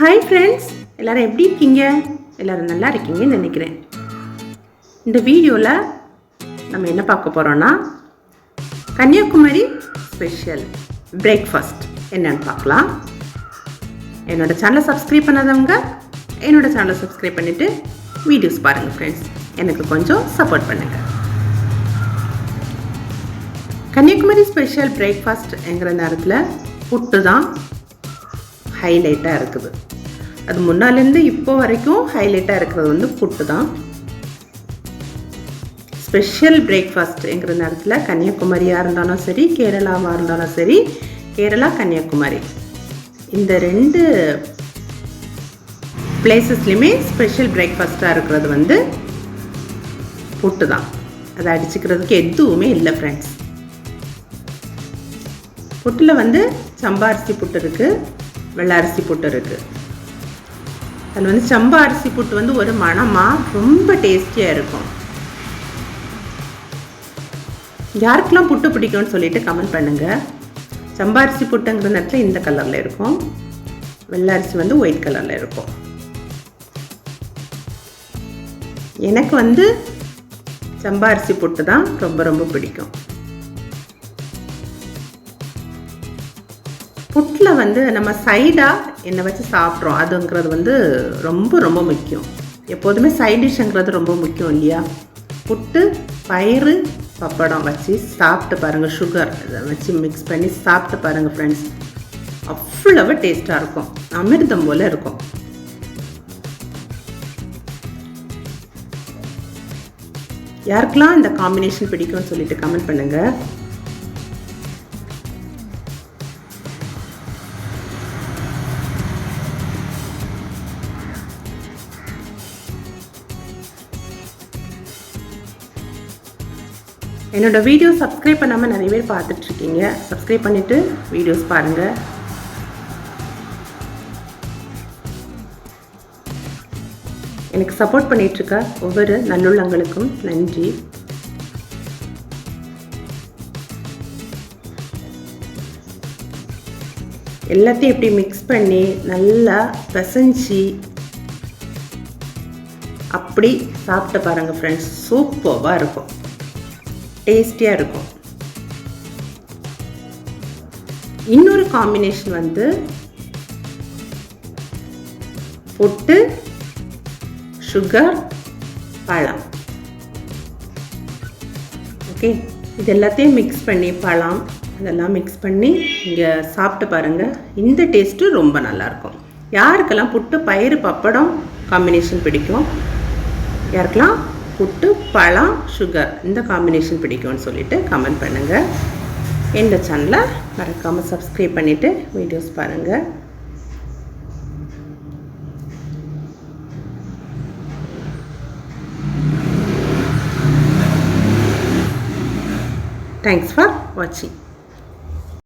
Hi friends எல்லோரும் எப்படி இருக்கீங்க? எல்லோரும் நல்லா இருக்கீங்கன்னு நினைக்கிறேன். இந்த வீடியோவில் நம்ம என்ன பார்க்க போகிறோன்னா கன்னியாகுமரி ஸ்பெஷல் பிரேக்ஃபாஸ்ட் என்னன்னு பார்க்கலாம். என்னோடய சேனலை சப்ஸ்கிரைப் பண்ணாதவங்க என்னோட சேனலை சப்ஸ்கிரைப் பண்ணிவிட்டு வீடியோஸ் பாருங்கள் ஃப்ரெண்ட்ஸ் எனக்கு கொஞ்சம் சப்போர்ட் பண்ணுங்கள் கன்னியாகுமரி ஸ்பெஷல் பிரேக்ஃபாஸ்ட்ங்கிற நேரத்தில் புட்டு தான் ஹைலைட்டாக இருக்குது. அது முன்னாலேருந்து இப்போ வரைக்கும் ஹைலைட்டாக இருக்கிறது வந்து புட்டு தான். ஸ்பெஷல் பிரேக்ஃபாஸ்ட்ங்கிற நேரத்தில் கன்னியாகுமரியாக இருந்தாலும் சரி கேரளாவாக இருந்தாலும் சரி கேரளா கன்னியாகுமரி. இந்த ரெண்டு பிளேசஸ்லையுமே ஸ்பெஷல் பிரேக்ஃபாஸ்ட்டாக இருக்கிறது வந்து புட்டு தான். அதை அடிச்சுக்கிறதுக்கு எதுவுமே இல்லை ஃப்ரெண்ட்ஸ் புட்டில் வந்து சம்பாரிசி புட்டு இருக்குது வெள்ளை அரிசி புட்டு இருக்குது அதில் வந்து சம்பா அரிசி புட்டு வந்து ஒரு மணமாக ரொம்ப டேஸ்டியாக இருக்கும். யாருக்கெல்லாம் புட்டு பிடிக்கும்னு சொல்லிட்டு கமெண்ட் பண்ணுங்கள் சம்பா அரிசி புட்டுங்கிற நேரத்தில் இந்த கலரில் இருக்கும். வெள்ளை அரிசி வந்து ஒயிட் கலரில் இருக்கும். எனக்கு வந்து சம்பா அரிசி புட்டு தான் ரொம்ப ரொம்ப பிடிக்கும். வீட்டில் வந்து நம்ம சைடாக என்னை வச்சு சாப்பிட்றோம் அதுங்கிறது வந்து ரொம்ப ரொம்ப முக்கியம். எப்போதுமே சைட் டிஷ்ஷுங்கிறது ரொம்ப முக்கியம் இல்லையா? புட்டு பயிறு பப்படம் வச்சு சாப்பிட்டு பாருங்கள் சுகர் இதை வச்சு மிக்ஸ் பண்ணி சாப்பிட்டு பாருங்கள் ஃப்ரெண்ட்ஸ் அவ்வளவு டேஸ்ட்டாக இருக்கும். அமிர்தம் போல் இருக்கும். யாருக்கெல்லாம் இந்த காம்பினேஷன் பிடிக்கும்னு சொல்லிட்டு கமெண்ட் பண்ணுங்கள் என்னோட வீடியோ சப்ஸ்கிரைப் பண்ணாமல் நிறைய பேர் பார்த்துட்ருக்கீங்க. சப்ஸ்கிரைப் பண்ணிவிட்டு வீடியோஸ் பாருங்கள் எனக்கு சப்போர்ட் பண்ணிகிட்ருக்க ஒவ்வொரு நல்லுள்ளங்களுக்கும் நன்றி. எல்லாத்தையும் எப்படி மிக்ஸ் பண்ணி நல்லா பிசைஞ்சி அப்படி சாப்பிட்டு பாருங்கள் ஃப்ரெண்ட்ஸ் சூப்பராக இருக்கும். டேஸ்டியாக இருக்கும். இன்னொரு காம்பினேஷன் வந்து புட்டு சுகர் பழம். ஓகே இது எல்லாத்தையும் மிக்ஸ் பண்ணி பழம் இதெல்லாம் மிக்ஸ் பண்ணி இங்கே சாப்பிட்டு பாருங்கள் இந்த டேஸ்ட்டு ரொம்ப நல்லாயிருக்கும் யாருக்கெல்லாம் புட்டு பயிறு பப்படம் காம்பினேஷன் பிடிக்கும்? யாருக்கெல்லாம்? புட்டு பழம் சுகர் இந்த காம்பினேஷன் பிடிக்கும்னு சொல்லிட்டு கமெண்ட் பண்ணுங்கள் இந்த சேனலை மறக்காமல் சப்ஸ்கிரைப் பண்ணிவிட்டு வீடியோஸ் பாருங்கள் தேங்க்ஸ் ஃபார் வாட்சிங்